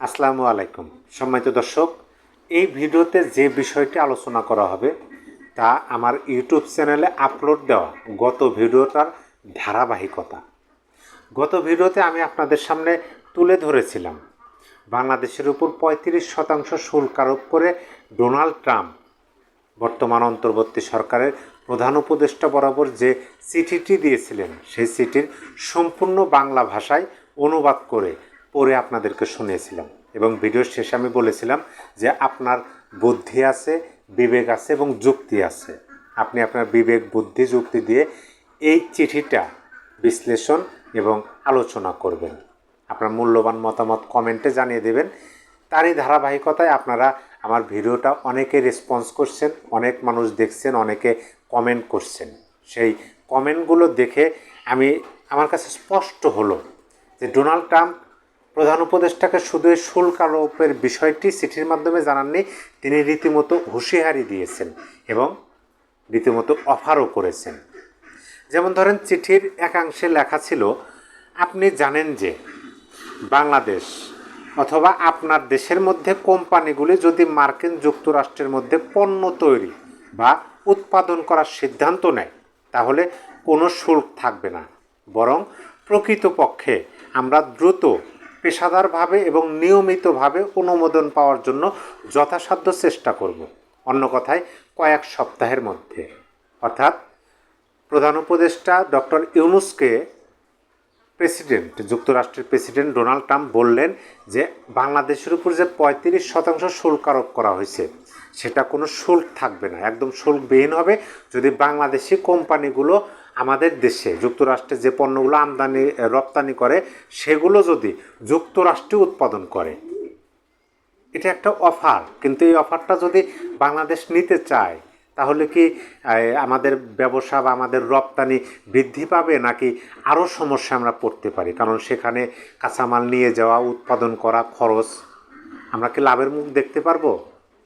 আসসালামু আলাইকুম। সম্মানিত দর্শক, এই ভিডিওতে যে বিষয়টি আলোচনা করা হবে তা আমার ইউটিউব চ্যানেলে আপলোড দেওয়া গত ভিডিওটার ধারাবাহিকতা। গত ভিডিওতে আমি আপনাদের সামনে তুলে ধরেছিলাম, বাংলাদেশের উপর পঁয়ত্রিশ শতাংশ শুল্ক আরোপ করে ডোনাল্ড ট্রাম্প, বর্তমান অন্তর্বর্তী সরকারের প্রধান উপদেষ্টা বরাবর যে চিঠিটি দিয়েছিলেন, সেই চিঠির সম্পূর্ণ বাংলা ভাষায় অনুবাদ করে পড়ে আপনাদেরকে শুনিয়েছিলাম এবং ভিডিওর শেষে আমি বলেছিলাম যে আপনার বুদ্ধি আছে, বিবেক আছে এবং যুক্তি আছে। আপনি আপনার বিবেক, বুদ্ধি, যুক্তি দিয়ে এই চিঠিটা বিশ্লেষণ এবং আলোচনা করবেন। আপনার মূল্যবান মতামত কমেন্টে জানিয়ে দেবেন। তারই ধারাবাহিকতায় আপনারা আমার ভিডিওটা অনেকে রেসপন্স করছেন, অনেক মানুষ দেখছেন, অনেকে কমেন্ট করছেন। সেই কমেন্টগুলো দেখে আমি, আমার কাছে স্পষ্ট হলো যে ডোনাল্ড ট্রাম্প প্রধান উপদেষ্টাকে শুধু শুল্ক আরোপের বিষয়টি চিঠির মাধ্যমে জানাননি, তিনি রীতিমতো হুঁশিয়ারি দিয়েছেন এবং রীতিমতো অফারও করেছেন। যেমন ধরেন, চিঠির একাংশে লেখা ছিল, আপনি জানেন যে বাংলাদেশ অথবা আপনার দেশের মধ্যে কোম্পানিগুলি যদি মার্কিন যুক্তরাষ্ট্রের মধ্যে পণ্য তৈরি বা উৎপাদন করার সিদ্ধান্ত নেয়, তাহলে কোনো শুল্ক থাকবে না। বরং প্রকৃতপক্ষে আমরা দ্রুত পেশাদারভাবে এবং নিয়মিতভাবে অনুমোদন পাওয়ার জন্য যথাসাধ্য চেষ্টা করব। অন্য কথায়, কয়েক সপ্তাহের মধ্যে। অর্থাৎ, প্রধান উপদেষ্টা ডক্টর ইউনুসকে প্রেসিডেন্ট, যুক্তরাষ্ট্রের প্রেসিডেন্ট ডোনাল্ড ট্রাম্প বললেন যে, বাংলাদেশের উপর যে পঁয়ত্রিশ শতাংশ শুল্ক আরোপ করা হয়েছে, সেটা কোনো শুল্ক থাকবে না। একদম শুল্কবিহীন হবে। যদি বাংলাদেশি কোম্পানিগুলো আমাদের দেশে যুক্তরাষ্ট্রে যে পণ্যগুলো আমদানি রপ্তানি করে, সেগুলো যদি যুক্তরাষ্ট্রে উৎপাদন করে, এটা একটা অফার। কিন্তু এই অফারটা যদি বাংলাদেশ নিতে চায়, তাহলে কি আমাদের ব্যবসা বা আমাদের রপ্তানি বৃদ্ধি পাবে নাকি আরও সমস্যা আমরা পড়তে পারি? কারণ সেখানে কাঁচামাল নিয়ে যাওয়া, উৎপাদন করা, খরচ, আমরা কি লাভের মুখ দেখতে পারব?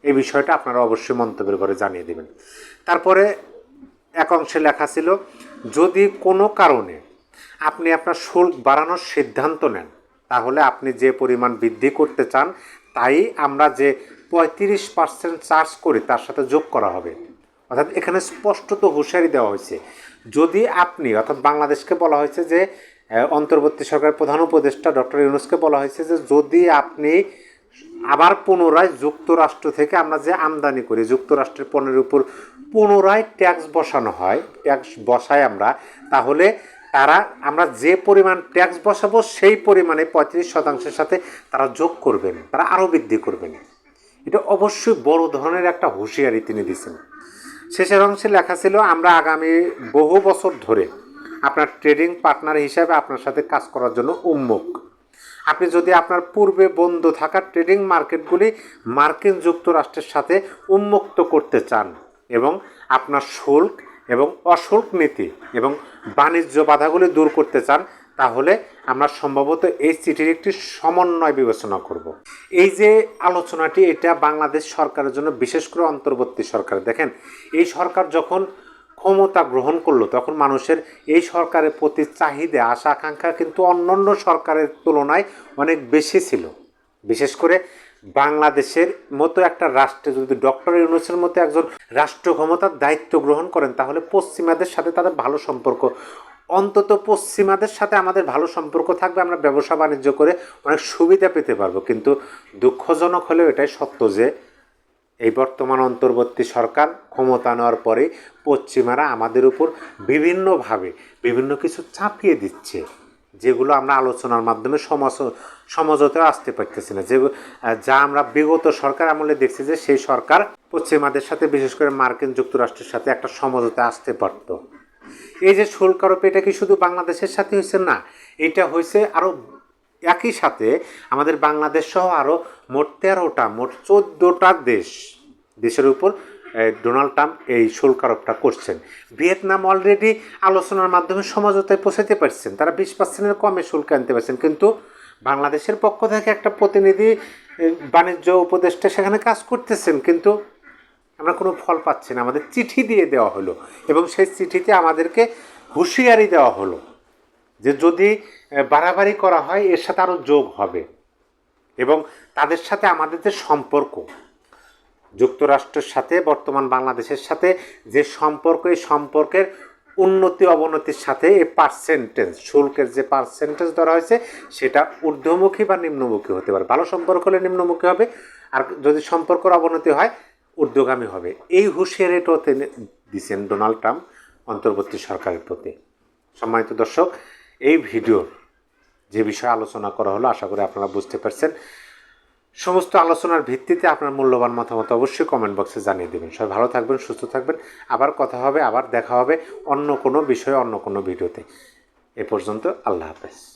এই বিষয়টা আপনারা অবশ্যই মন্তব্যের করে জানিয়ে দেবেন। তারপরে এক অংশে লেখা ছিল যদি কোনো কারণে আপনি আপনার শুল্ক বাড়ানোর সিদ্ধান্ত নেন, তাহলে আপনি যে পরিমাণ বৃদ্ধি করতে চান, তাই আমরা যে পঁয়ত্রিশ পার্সেন্ট চার্জ করি, তার সাথে যোগ করা হবে। অর্থাৎ এখানে স্পষ্টত হুঁশিয়ারি দেওয়া হয়েছে। যদি আপনি, অর্থাৎ বাংলাদেশকে বলা হয়েছে যে অন্তর্বর্তী সরকারের প্রধান উপদেষ্টা ডক্টর ইউনুসকে বলা হয়েছে যে, যদি আপনি আবার পুনরায় যুক্তরাষ্ট্র থেকে আমরা যে আমদানি করি, যুক্তরাষ্ট্রের পণ্যের উপর পুনরায় ট্যাক্স বসানো হয়, ট্যাক্স বসাই আমরা, তাহলে তারা, আমরা যে পরিমাণ ট্যাক্স বসাবো, সেই পরিমাণে পঁয়ত্রিশ শতাংশের সাথে তারা যোগ করবেন তারা আরও বৃদ্ধি করবেন এটা অবশ্যই বড় ধরনের একটা হুঁশিয়ারি তিনি দিয়েছেন। শেষের অংশে লেখা ছিল, আমরা আগামী বহু বছর ধরে আপনার ট্রেডিং পার্টনার হিসাবে আপনার সাথে কাজ করার জন্য উন্মুখ আপনি যদি আপনার পূর্বে বন্ধ থাকা ট্রেডিং মার্কেটগুলি মার্কিন যুক্তরাষ্ট্রের সাথে উন্মুক্ত করতে চান এবং আপনার শুল্ক এবং অশুল্ক নীতি এবং বাণিজ্য বাধাগুলি দূর করতে চান, তাহলে আমরা সম্ভবত এই চিঠির একটি সমন্বয় বিবেচনা করব। এই যে আলোচনাটি, এটা বাংলাদেশ সরকারের জন্য বিশেষ করে অন্তর্বর্তী সরকার। দেখেন, এই সরকার যখন ক্ষমতা গ্রহণ করল, তখন মানুষের এই সরকারের প্রতি চাহিদা, আশা, আকাঙ্ক্ষা কিন্তু অন্যান্য সরকারের তুলনায় অনেক বেশি ছিল। বিশেষ করে বাংলাদেশের মতো একটা রাষ্ট্রে যদি ডক্টর ইউনুসের মতো একজন রাষ্ট্র ক্ষমতার দায়িত্ব গ্রহণ করেন, তাহলে পশ্চিমাদের সাথে তাদের ভালো সম্পর্ক, অন্তত পশ্চিমাদের সাথে আমাদের ভালো সম্পর্ক থাকবে, আমরা ব্যবসা বাণিজ্য করে অনেক সুবিধা পেতে পারব। কিন্তু দুঃখজনক হলেও এটাই সত্য যে এই বর্তমান অন্তর্বর্তী সরকার ক্ষমতা নেওয়ার পরে পশ্চিমারা আমাদের উপর বিভিন্নভাবে বিভিন্ন কিছু চাপিয়ে দিচ্ছে, যেগুলো আমরা আলোচনার মাধ্যমে সমাজ সমঝোতায় আসতে পারতেছি না। যে যা আমরা বিগত সরকার আমলে দেখছি যে সেই সরকার পশ্চিমাদের সাথে, বিশেষ করে মার্কিন যুক্তরাষ্ট্রের সাথে একটা সমঝোতায় আসতে পারত। এই যে শুল্ক আরোপ, এটা কি শুধু বাংলাদেশের সাথে হয়েছে না, এটা হয়েছে আরও একই সাথে আমাদের বাংলাদেশ সহ আরও মোট তেরোটা, মোট চোদ্দোটা দেশ, দেশের উপর ডোনাল্ড ট্রাম্প এই শুল্ক আরোপটা করছেন। ভিয়েতনাম অলরেডি আলোচনার মাধ্যমে সমঝোতায় পৌঁছাতে পারছেন। তারা বিশ পার্সেন্টের কমে শুল্ক আনতে পারছেন। কিন্তু বাংলাদেশের পক্ষ থেকে একটা প্রতিনিধি বাণিজ্য উপদেষ্টা সেখানে কাজ করতেছেন। কিন্তু আমরা কোনো ফল পাচ্ছি না। আমাদের চিঠি দিয়ে দেওয়া হলো এবং সেই চিঠিতে আমাদেরকে হুঁশিয়ারি দেওয়া হলো। যে যদি বাড়াবাড়ি করা হয়, এর সাথে আরও যোগ হবে। এবং তাদের সাথে আমাদের যে সম্পর্ক, যুক্তরাষ্ট্রের সাথে, বর্তমান বাংলাদেশের সাথে, যে সম্পর্ক, এই সম্পর্কের উন্নতি, অবনতির সাথে এই পার্সেন্টেজ শুল্কের যে পার্সেন্টেজ ধরা হয়েছে, সেটা ঊর্ধ্বমুখী বা নিম্নমুখী হতে পারে। ভালো সম্পর্ক হলে নিম্নমুখী হবে, আর যদি সম্পর্কের অবনতি হয়, ঊর্ধ্বগামী হবে। এই হুঁশিয়ারিটাও তিনি দিচ্ছেন ডোনাল্ড ট্রাম্প অন্তর্বর্তী সরকারের প্রতি। সম্মানিত দর্শক এই ভিডিওর যে বিষয়ে আলোচনা করা হলো, আশা করি আপনারা বুঝতে পারছেন। সমস্ত আলোচনার ভিত্তিতে আপনার মূল্যবান মতামত অবশ্যই কমেন্ট বক্সে জানিয়ে দেবেন। সবাই ভালো থাকবেন, সুস্থ থাকবেন। আবার কথা হবে, আবার দেখা হবে অন্য কোনো বিষয়ে, অন্য কোনো ভিডিওতে। এ পর্যন্ত আল্লাহ হাফেজ।